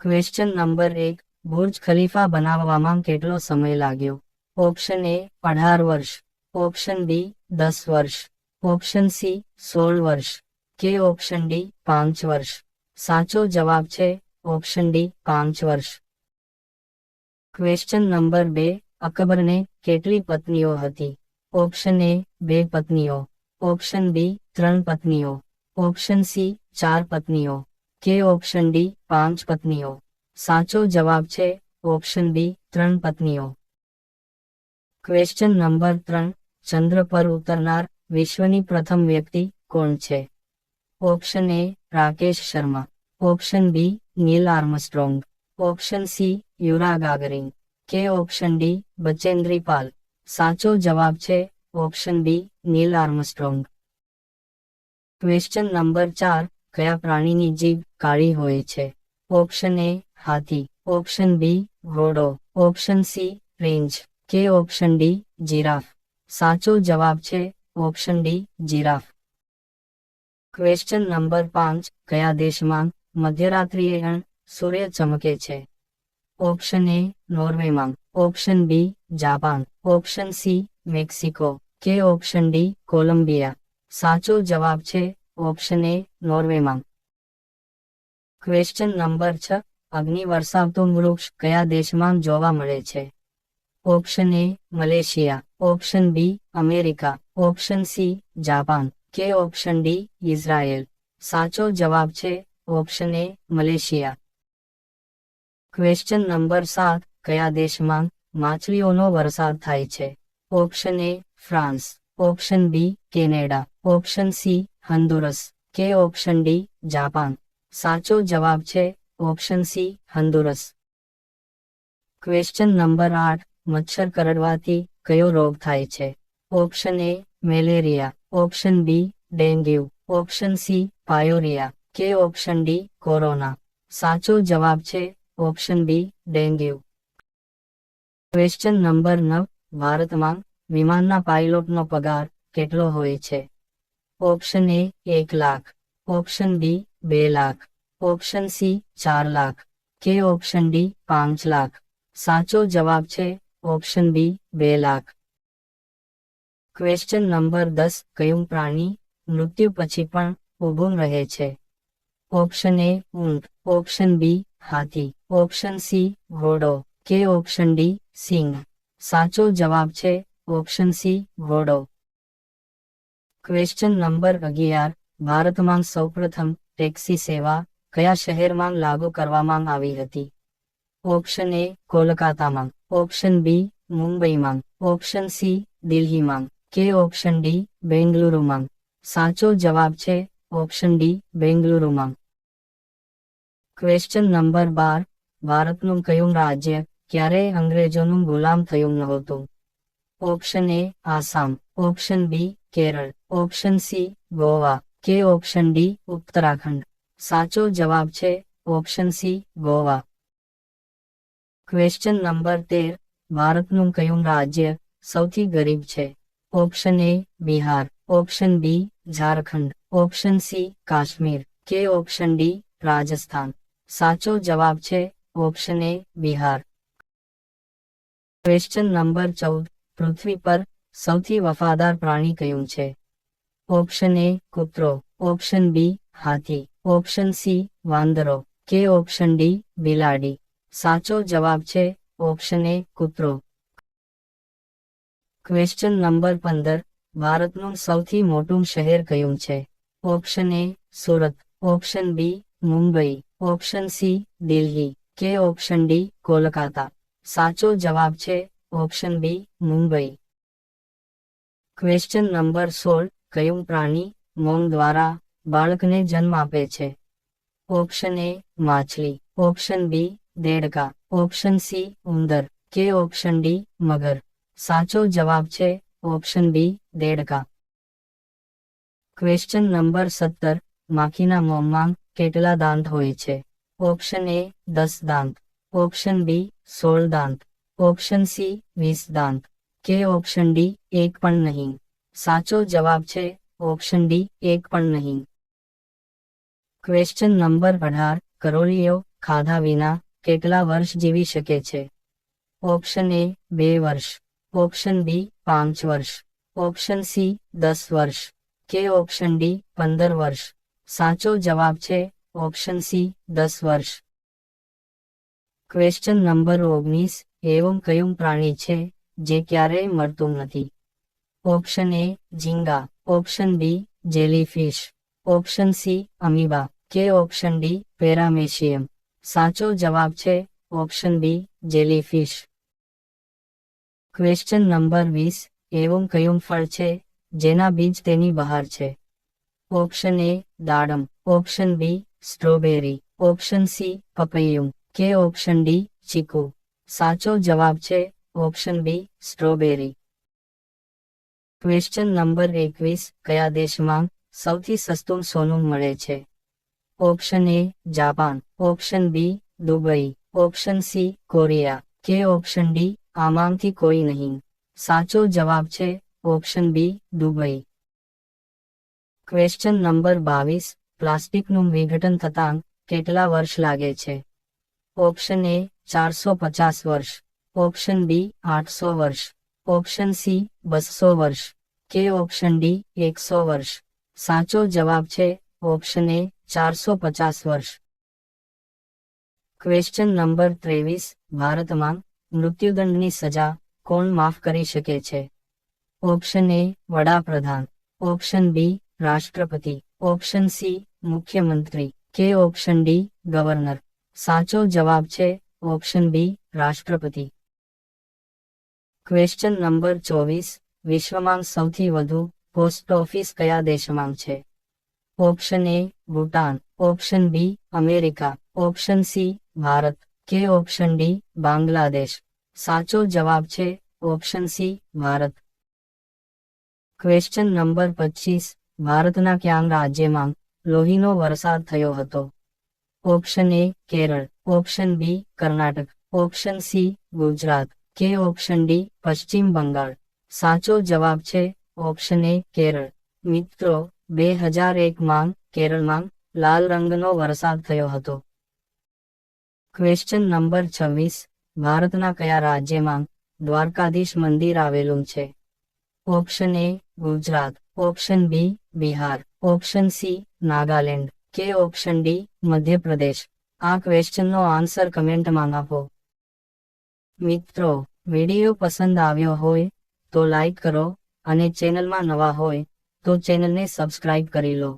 Question number એક, Burj Khalifa બનાવવામાં કેટલો સમય લાગ્યો? ઓપ્શન એ અઢાર વર્ષ. ઓપ્શન બી દસ વર્ષ. ઓપ્શન સી સોળ વર્ષ. કે ઓપ્શન ડી પાંચ વર્ષ. સાચો જવાબ છે ઓપ્શન ડી પાંચ વર્ષ. ક્વેશ્ચન નંબર બે, અકબરને કેટલી પત્નીઓ હતી? ઓપ્શન એ બે પત્નીઓ. ઓપ્શન બી ત્રણ પત્નીઓ. ઓપ્શન સી ચાર પત્નીઓ. કે ઓપ્શન ડી પાંચ પત્નીઓ? સાચો જવાબ છે ઓપ્શન બી ત્રણ પત્નીઓ. ક્વેશ્ચન નંબર ત્રણ, ચંદ્ર પર ઉતરનાર વિશ્વની પ્રથમ વ્યક્તિ કોણ છે? Option A Rakesh Sharma. Option B Neil Armstrong. Option C Yuri Gagarin કે ઓપ્શન ડી બચેન્દ્રી પાલ. સાચો જવાબ છે option B Neil Armstrong. Question number ચાર કયા પ્રાણીની જીભ કાળી હોય છે? ઓપ્શન એ હાથી. ઓપ્શન બી ઘોડો. Option C range. કે ઓપ્શન ડી જીરાફ સાચો જવાબ છે option D giraffe question number પાંચ, કયા દેશમાં મધ્યરાત્રિએ સૂર્ય ચમકે છે? Option A નોર્વેમાં. Option B Japan. Option C Mexico. કે ઓપ્શન ડી કોલંબિયા. સાચો જવાબ છે ઓપ્શન એ નોર્વેમાં ક્વેશ્ચન નંબર છ, અગ્નિ વરસાવતું વૃક્ષ કયા દેશમાં જોવા મળે છે? Option A Malaysia option B America option C Japan કે ઓપ્શન ડી ઇઝરાયેલ સાચો જવાબ છે option A Malaysia question number સાત, કયા દેશમાં માછલીઓનો વરસાદ થાય છે? Option A France option B Canada option C Honduras, કે ઓપ્શન ડી, જાપાન. સાચો જવાબ છે option C, Honduras. Question number આઠ, મચ્છર કરડવાથી કયો રોગ થાય છે? Option A, malaria. Option B, dengue. Option C, pyorrhoea. કે ઓપ્શન ડી, કોરોના. સાચો જવાબ છે option B, dengue. Question number નવ, ભારતમાં વિમાનના પાયલોટનો પગાર કેટલો હોય છે? ઓપ્શન એ એક લાખ ઓપ્શન બી બે લાખ ઓપ્શન સી ચાર લાખ કે ઓપ્શન ડી પાંચ લાખ સાચો જવાબ છે ઓપ્શન બી બે લાખ ક્વેશ્ચન નંબર દસ કયું પ્રાણી મૃત્યુ પછી પણ ઊભું રહે છે? ઓપ્શન એ ઊંટ। ઓપ્શન બી હાથી। ઓપ્શન સી ઘોડો। કે ઓપ્શન ડી સિંહ। સાચો જવાબ છે ઓપ્શન સી ઘોડો। ક્વેશ્ચન નંબર અગિયાર. ભારતમાં સૌપ્રથમ ટેક્સી સેવા કયા શહેરમાં લાગુ કરવામાં આવી હતી? ઓપ્શન એ કોલકાતામાં. ઓપ્શન બી મુંબઈમાં. ઓપ્શન સી દિલ્હીમાં. કે ઓપ્શન ડી બેંગલુરુમાં. સાચો જવાબ છે ઓપ્શન ડી બેંગલુરુમાં. ક્વેશ્ચન નંબર બાર. ભારતનું કયું રાજ્ય ક્યારેય અંગ્રેજોનું ગુલામ થયું નહોતું? Option A Assam. Option B Kerala. Option C, Goa. કે ઓપ્શન ડી, ઉત્તરાખંડ. સાચો જવાબ છે option C, Goa. Question number તેર, ભારતનું કયું રાજ્ય સૌથી ગરીબ છે? Option A, Bihar. Option B, Jharkhand. Option C, Kashmir. કે ઓપ્શન ડી, રાજસ્થાન. સાચો જવાબ છે option A, Bihar. Question number ચૌદ, પૃથ્વી પર સૌથી વફાદાર પ્રાણી કયું છે? ઓપ્શન એ કૂતરો ઓપ્શન બી હાથી ઓપ્શન સી વાંદરો કે ઓપ્શન ડી બિલાડી સાચો જવાબ છે ઓપ્શન એ કૂતરો ક્વેશ્ચન નંબર પંદર. ભારતનું સૌથી મોટું શહેર કયું છે? Option A Surat. Option B Mumbai. Option C Delhi. કે ઓપ્શન ડી કોલકાતા. સાચો જવાબ છે option B Mumbai. Question number સોળ. કયું પ્રાણી મોમ દ્વારા બાળકને જન્મ આપે છે? ઓપ્શન એ માછલી. ઓપ્શન બી દેડકા. ઓપ્શન સી ઉંદર. કે ઓપ્શન ડી મગર. સાચો જવાબ છે ઓપ્શન બી દેડકા. ક્વેશ્ચન નંબર સત્તર. માખીના મોમમાં કેટલા દાંત હોય છે? ઓપ્શન એ દસ દાંત. ઓપ્શન બી સોળ દાંત. ઓપ્શન સી વીસ દાંત. કે ઓપ્શન ડી એક પણ નહીં. સાચો જવાબ છે ઓપ્શન ડી, એક પણ નહીં. ક્વેશ્ચન નંબર અઢાર કરોળીઓ ખાધા વિના કેટલા વર્ષ જીવી શકે છે? ઓપ્શન એ, બે વર્ષ. ઓપ્શન બી, પાંચ વર્ષ. ઓપ્શન સી, દસ વર્ષ. કે ઓપ્શન ડી, પંદર વર્ષ. સાચો જવાબ છે ઓપ્શન સી, દસ વર્ષ. ક્વેશ્ચન નંબર ઓગણીસ એવું કયું પ્રાણી છે જે ક્યારેય મળતું નથી? Option A ઝીંગા, option B jellyfish, option C amoeba, કે ઓપ્શન ડી પેરામેશિયમ. સાચો જવાબ છે option B jellyfish. Question number વીસ એવું કયું ફળ છે જેના બીજ તેની બહાર છે? ઓપ્શન એ દાડમ, option B strawberry, option C પપૈયું, કે ઓપ્શન ડી ચીકુ. સાચો જવાબ છે option B strawberry. Question number એકવીસ કયા દેશમાં સૌથી સસ્તું સોનું મળે છે? Option A Japan option B Dubai option C Korea કે ઓપ્શન ડી આમાંથી કોઈ નહીં. સાચો જવાબ છે option B Dubai question number બાવીસ. પ્લાસ્ટિકનું વિઘટન થતાં કેટલા વર્ષ લાગે છે? ઓપ્શન એ ચારસો પચાસ વર્ષ. ઓપ્શન બી આઠસો વર્ષ. ઓપ્શન સી બસો વર્ષ. કે ઓપ્શન ડી એકસો વર્ષ? સાચો જવાબ છે ઓપ્શન એ ચારસો પચાસ વર્ષ. ક્વેશ્ચન નંબર ત્રેવીસ, ભારતમાં મૃત્યુદંડની સજા કોણ માફ કરી શકે છે? ઓપ્શન એ વડાપ્રધાન. ઓપ્શન બી રાષ્ટ્રપતિ. ઓપ્શન સી મુખ્યમંત્રી. કે ઓપ્શન ડી ગવર્નર સાચો જવાબ છે ઓપ્શન બી રાષ્ટ્રપતિ. ક્વેશ્ચન નંબર ચોવીસ વિશ્વમાં સૌથી વધુ પોસ્ટ ઓફિસ કયા દેશમાં છે? Option A Bhutan, option B America, option C Bharat કે ઓપ્શન ડી બાંગ્લાદેશ. સાચો જવાબ છે option C Bharat. Question number પચીસ, ભારતના ક્યાં રાજ્યમાં લોહીનો વરસાદ થયો હતો? Option A Kerala, option B Karnataka, option C Gujarat કે ઓપ્શન ડી પશ્ચિમ બંગાળ. સાચો જવાબ છે ઓપ્શન એ કેરળ. મિત્રો, બે હજાર એકમાં કેરળમાં લાલ રંગનો વરસાદ થયો હતો. ક્વેશ્ચન નંબર છવ્વીસ, ભારતના કયા રાજ્યમાં દ્વારકાધીશ મંદિર આવેલું છે? Option A Gujarat. Option B Bihar. Option C Nagaland. કે ઓપ્શન ડી મધ્યપ્રદેશ. આ ક્વેશ્ચનનો આન્સર કમેન્ટમાં આપો. મિત્રો, વીડિયો પસંદ આવ્યો હોય તો લાઈક કરો અને ચેનલમાં નવા હોય તો ચેનલને સબસ્ક્રાઇબ કરી લો.